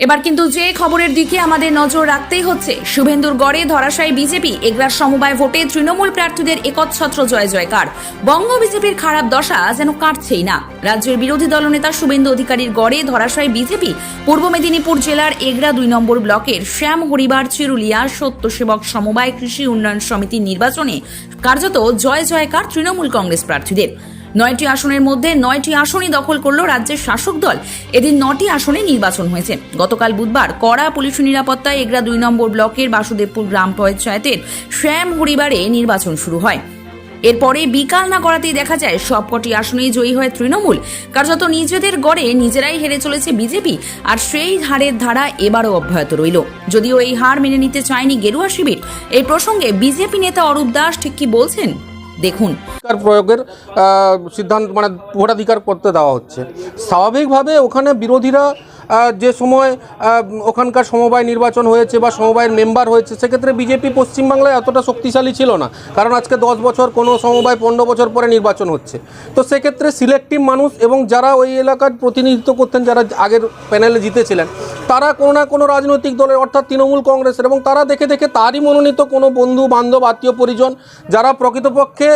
এবার কিন্তু যে খবরের দিকে আমাদের নজর রাখতেই হচ্ছে, শুভেন্দুর গড়ে ধরাশায়ী বিজেপি, এগরার সমবায় ভোটে তৃণমূল প্রার্থীদের একচ্ছত্র জয় জয়কার। বঙ্গ বিজেপির খারাপ দশা যেন কাটছেই না। রাজ্যের বিরোধী দলনেতা শুভেন্দু অধিকারীর গড়ে ধরাশায়ী বিজেপি, পূর্ব মেদিনীপুর জেলার এগরা দুই নম্বর ব্লকের শ্যাম হরিবার চিরুলিয়া সত্যসেবক সমবায় কৃষি উন্নয়ন সমিতির নির্বাচনে কার্যত জয় জয়কার তৃণমূল কংগ্রেস প্রার্থীদের। নয়টি আসনের মধ্যে নয়টি আসনই দখল করল রাজ্যের শাসক দল। এদিন নটি আসনে নির্বাচন হয়েছে। গতকাল বুধবার কড়া পুলিশ নিরাপত্তায় এগরা দুই নম্বর ব্লকের বাসুদেবপুর গ্রাম পঞ্চায়েতের শ্যাম হরিবারে নির্বাচন শুরু হয়। এরপরে বিকাল না করাতেই দেখা যায় সবকটি আসনেই জয়ী হয় তৃণমূল। কার্যত নিজেদের গড়ে নিজেরাই হেরে চলেছে বিজেপি, আর সেই হারের ধারা এবারও অব্যাহত রইল। যদিও এই হার মেনে নিতে চায়নি গেরুয়া শিবির, এই প্রসঙ্গে বিজেপি নেতা অরূপ দাস ঠিক কি বলছেন? দেখুন। প্রয়োগের সিদ্ধান্ত মানে ভোটাধিকার করতে দেওয়া হচ্ছে। স্বাভাবিকভাবে ওখানে বিরোধীরা যে সময় ওখানকার সমবায় নির্বাচন হয়েছে বা সমবায়ের মেম্বার হয়েছে, সেক্ষেত্রে বিজেপি পশ্চিমবাংলায় এতটা শক্তিশালী ছিল না। কারণ আজকে দশ বছর কোনো সমবায় পনেরো বছর পরে নির্বাচন হচ্ছে। তো সেক্ষেত্রে সিলেক্টিভ মানুষ এবং যারা ওই এলাকার প্রতিনিধিত্ব করতেন, যারা আগের প্যানেলে জিতেছিলেন, তারা কোনো না কোনো রাজনৈতিক দলের, অর্থাৎ তৃণমূল কংগ্রেসের এবং তারা দেখে দেখে তারই মনোনীত কোনো বন্ধু, বান্ধব, আত্মীয়, পরিজন, যারা প্রকৃতপক্ষে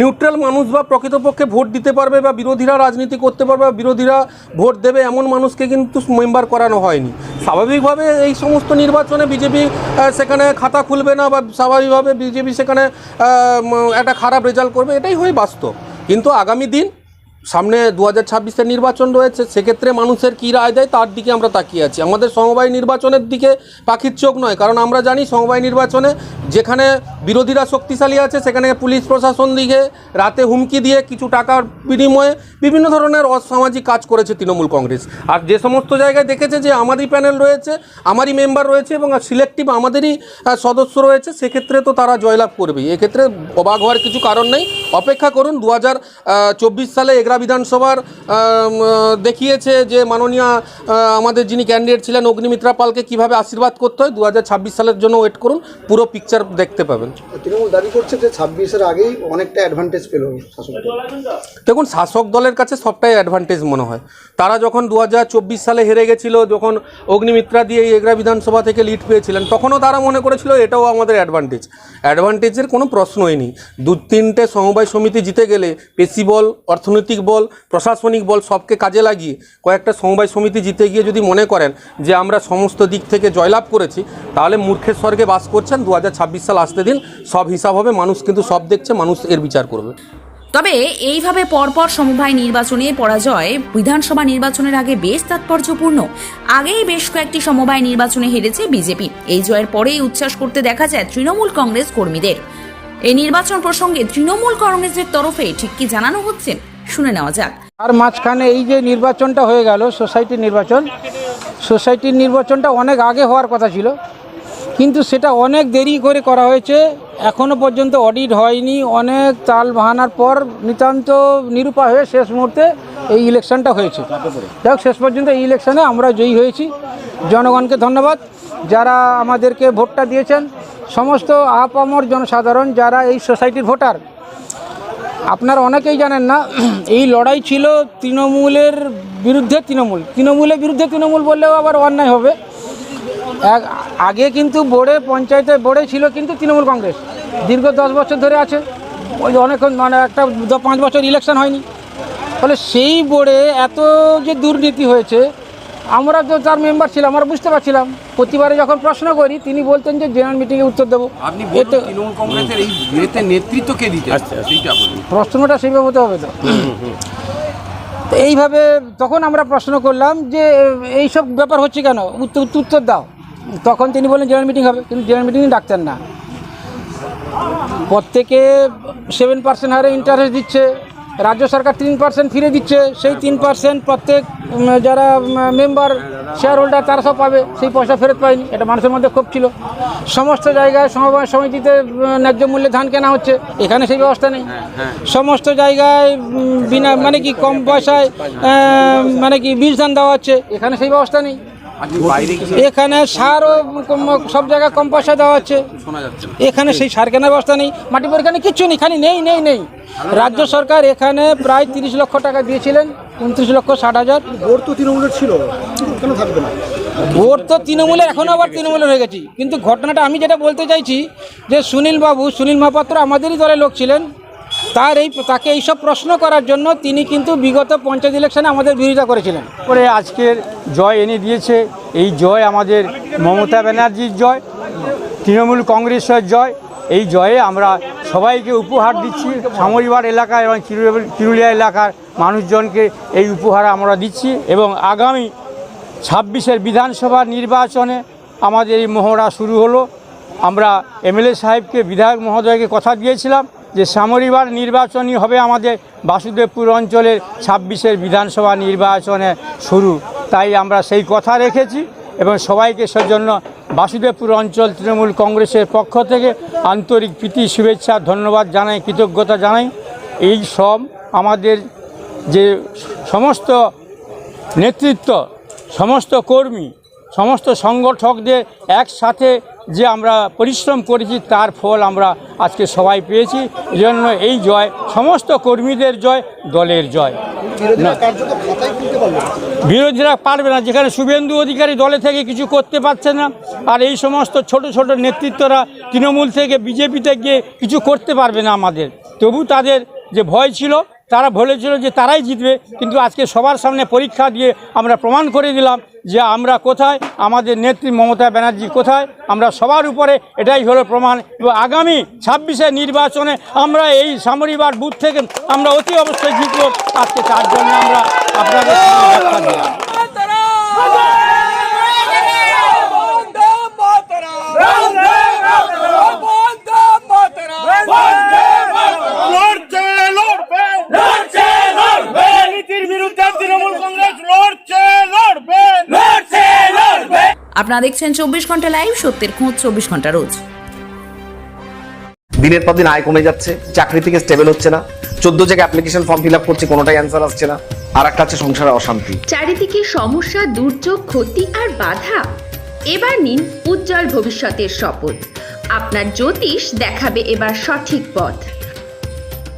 নিউট্রাল মানুষ বা প্রকৃতপক্ষে ভোট দিতে পারবে বা বিরোধীরা রাজনীতি করতে পারবে বা বিরোধীরা ভোট দেবে, এমন মানুষকে কিন্তু মেম্বার করানো হয়নি। স্বাভাবিকভাবে এই সমস্ত নির্বাচনে বিজেপি সেখানে খাতা খুলবে না বা স্বাভাবিকভাবে বিজেপি সেখানে একটা খারাপ রেজাল্ট করবে, এটাই হয় বাস্তব। কিন্তু আগামী দিন সামনে দু হাজার ছাব্বিশের নির্বাচন রয়েছে, সেক্ষেত্রে মানুষের কী রায় দেয় তার দিকে আমরা তাকিয়ে আছি। আমাদের সমবায় নির্বাচনের দিকে পাখির চোখ নয়, কারণ আমরা জানি সমবায় নির্বাচনে যেখানে বিরোধীরা শক্তিশালী আছে, সেখানে পুলিশ প্রশাসন দিকে রাতে হুমকি দিয়ে কিছু টাকার বিনিময়ে বিভিন্ন ধরনের অসামাজিক কাজ করেছে তৃণমূল কংগ্রেস। আর যে সমস্ত জায়গায় দেখেছে যে আমারই প্যানেল রয়েছে, আমারই মেম্বার রয়েছে এবং সিলেক্টিভ আমাদেরই সদস্য রয়েছে, সেক্ষেত্রে তো তারা জয়লাভ করবেই। এক্ষেত্রে অবাক হওয়ার কিছু কারণ নেই। অপেক্ষা করুন দু হাজার চব্বিশ সালে এগরা বিধানসভার দেখিয়েছে যে মাননীয় আমাদের যিনি ক্যান্ডিডেট ছিলেন অগ্নিমিত্রা পালকে কীভাবে আশীর্বাদ করতে হয় দু হাজার ছাব্বিশ সালের জন্য ওয়েট করুন, পুরো পিকচার দেখতে পাবেন। তৃণমূল দাবি করছে যে ছাব্বিশের আগেই অনেকটা অ্যাডভান্টেজ পেল। দেখুন, শাসক দলের কাছে সবটাই অ্যাডভান্টেজ মনে হয়। তারা যখন দু হাজার চব্বিশ সালে হেরে গেছিল, যখন অগ্নিমিত্রা দিয়ে এগরা বিধানসভা থেকে লিড পেয়েছিলেন, তখনও তারা মনে করেছিল এটাও আমাদের অ্যাডভান্টেজ অ্যাডভান্টেজের কোনো প্রশ্নই নেই। দু তিনটে সমবায় সমিতি জিতে গেলে পেশি বল, অর্থনৈতিক বল, প্রশাসনিক বল সবকে কাজে লাগিয়ে কয়েকটা সমবায় সমিতি জিতে গিয়ে যদি মনে করেন যে আমরা সমস্ত দিক থেকে জয়লাভ করেছি, তাহলে মূর্খের স্বর্গে বাস করছেন দু হাজার ছাব্বিশ সাল আসতে দিন সব হিসাব হবে মানুষ কিন্তু সব দেখছে মানুষ এর বিচার করবে। তবে এইভাবে পরপর সমবায় নির্বাচনে পরাজয় বিধানসভা নির্বাচনের আগে বেশ তাৎপর্যপূর্ণ। আগেই বেশ কয়েকটি সমবায় নির্বাচনে হেরেছে বিজেপি। এই জয়ের পরেই উচ্ছ্বাস করতে দেখা যায় তৃণমূল কংগ্রেস কর্মীদের। এই নির্বাচন প্রসঙ্গে তৃণমূল কংগ্রেসের তরফে ঠিক কি জানানো হচ্ছে শুনে নেওয়া যাক। আর মাঝখানে এই যে নির্বাচনটা হয়ে গেল সোসাইটির নির্বাচন সোসাইটির নির্বাচনটা অনেক আগে হওয়ার কথা ছিল। কিন্তু সেটা অনেক দেরি করে করা হয়েছে। এখনও পর্যন্ত অডিট হয়নি। অনেক তাল বাহানার পর নিতান্ত নিরুপায় হয়ে শেষ মুহূর্তে এই ইলেকশনটা হয়েছে। যাই শেষ পর্যন্ত এই ইলেকশনে আমরা জয়ী হয়েছি। জনগণকে ধন্যবাদ। যারা আমাদেরকে ভোটটা দিয়েছেন, সমস্ত আপামর জনসাধারণ, যারা এই সোসাইটির ভোটার, আপনারা অনেকেই জানেন না, এই লড়াই ছিল তৃণমূলের বিরুদ্ধে তৃণমূল। তৃণমূলের বিরুদ্ধে তৃণমূল বললেও আবার অন্যায় হবে। আগে কিন্তু বোর্ডে পঞ্চায়েতে বোর্ডে ছিল কিন্তু তৃণমূল কংগ্রেস। দীর্ঘ দশ বছর ধরে আছে। ওই যে অনেকক্ষণ মানে একটা পাঁচ বছর ইলেকশন হয়নি। ফলে সেই বোর্ডে এত যে দুর্নীতি হয়েছে আমরা তো তার মেম্বার ছিলাম আমরা বুঝতে পারছিলাম। প্রতিবারে যখন প্রশ্ন করি তিনি বলতেন যে জেনারেল মিটিংয়ে উত্তর দেবো। আপনি তৃণমূল কংগ্রেসের এই নেতৃত্ব কে দিতে প্রশ্নটা সেইভাবে হতে হবে তো। এইভাবে তখন আমরা প্রশ্ন করলাম যে এইসব ব্যাপার হচ্ছে কেন? উত্তর দাও। তখন তিনি বললেন জেনারেল মিটিং হবে। কিন্তু জেনারেল মিটিং ডাকতেন না। প্রত্যেকে সেভেন পার্সেন্ট হারে ইন্টারেস্ট দিচ্ছে রাজ্য সরকার তিন পার্সেন্ট ফিরে দিচ্ছে সেই তিন পার্সেন্ট প্রত্যেক যারা মেম্বার শেয়ার হোল্ডার তারা সব পাবে। সেই পয়সা ফেরত পায়নি। এটা মানুষের মধ্যে ক্ষোভ ছিল। সমস্ত জায়গায় সমবায় সমিতিতে ন্যায্য মূল্যে ধান কেনা হচ্ছে। এখানে সেই ব্যবস্থা নেই। সমস্ত জায়গায় বিনা মানে কি কম পয়সায় মানে কি বীজ ধান দেওয়া হচ্ছে এখানে সেই ব্যবস্থা নেই। এখানে সারও কম- সব জায়গায় কম পয়সা দেওয়া হচ্ছে। শোনা যাচ্ছে না। এখানে সেই সার কেনার ব্যবস্থা নেই। মাটি পরীক্ষা নেই কিচ্ছু নেই খালি নেই নেই নেই। রাজ্য সরকার এখানে প্রায় তিরিশ লক্ষ টাকা দিয়েছিলেন উনত্রিশ লক্ষ ষাট হাজার। ভোট তো তৃণমূলের ছিল কেন থাকবে না? ভোট তো তৃণমূলের এখনও আবার তৃণমূলের হয়ে গেছি। কিন্তু ঘটনাটা আমি যেটা বলতে চাইছি যে সুনীল বাবু সুনীল মহাপাত্র আমাদেরই দলের লোক ছিলেন। তার এই তাকে এইসব প্রশ্ন করার জন্য তিনি কিন্তু বিগত পঞ্চায়েত ইলেকশনে আমাদের বিরোধিতা করেছিলেন। করে আজকের জয় এনে দিয়েছে। এই জয় আমাদের মমতা ব্যানার্জির জয়, তৃণমূল কংগ্রেসের জয়। এই জয়ে আমরা সবাইকে উপহার দিচ্ছি সামরিবার এলাকা এবং চিরুলিয়া এলাকার মানুষজনকে এই উপহার আমরা দিচ্ছি এবং আগামী ছাব্বিশের বিধানসভা নির্বাচনে আমাদের এই মহড়া শুরু হলো। আমরা এমএলএ সাহেবকে, বিধায়ক মহোদয়কে কথা দিয়েছিলাম যে সামরিবার নির্বাচনই হবে আমাদের বাসুদেবপুর অঞ্চলের ছাব্বিশের বিধানসভা নির্বাচনে শুরু। তাই আমরা সেই কথা রেখেছি এবং সবাইকে সেজন্য বাসুদেবপুর অঞ্চল তৃণমূল কংগ্রেসের পক্ষ থেকে আন্তরিক প্রীতি, শুভেচ্ছা, ধন্যবাদ জানাই, কৃতজ্ঞতা জানাই। এই সব আমাদের যে সমস্ত নেতৃত্ব, সমস্ত কর্মী, সমস্ত সংগঠকদের একসাথে যে আমরা পরিশ্রম করেছি তার ফল আমরা আজকে সবাই পেয়েছি। জন্য এই জয় সমস্ত কর্মীদের জয় দলের জয়। বিরোধীরা পারবে না। যেখানে শুভেন্দু অধিকারী দলে থেকে কিছু করতে পারছে না আর এই সমস্ত ছোট ছোট নেতৃত্বরা তৃণমূল থেকে বিজেপিতে গিয়ে কিছু করতে পারবে না আমাদের। তবু তাদের যে ভয় ছিল তারা বলেছিল যে তারাই জিতবে, কিন্তু আজকে সবার সামনে পরীক্ষা দিয়ে আমরা প্রমাণ করে দিলাম যে আমরা কোথায়, আমাদের নেত্রী মমতা ব্যানার্জি কোথায়, আমরা সবার উপরে এটাই হলো প্রমাণ। আগামী ছাব্বিশে নির্বাচনে আমরা এই সামরিবার বুথ থেকে আমরা অতি অবশ্যই জিতব। আজকে তার জন্য আমরা আপনাদের সামনে ব্যাখ্যা দিলাম লড়ছে লড়বে লড়ছে লড়বে নীতির বিরুদ্ধে তৃণমূল কংগ্রেস লড়ছে লড়বে লড়ছে লড়বে আপনারা দেখছেন চব্বিশ ঘণ্টা লাইভ সত্যের খোঁজ চব্বিশ ঘণ্টা রোজ। দিনের পর দিন আয় কমে যাচ্ছে চাকরি থেকে স্টেবল হচ্ছে না। চোদ্দ জায়গায় অ্যাপ্লিকেশন ফর্ম ফিল আপ করছি কোনোটাই অ্যান্সার আসছে না। আর একটা আছে সংসারে অশান্তি। চারিদিকে সমস্যা দুর্যোগ ক্ষতি আর বাধা। এবার নিন উজ্জ্বল ভবিষ্যতের শপথ আপনার জ্যোতিষ দেখাবে এবার সঠিক পথ।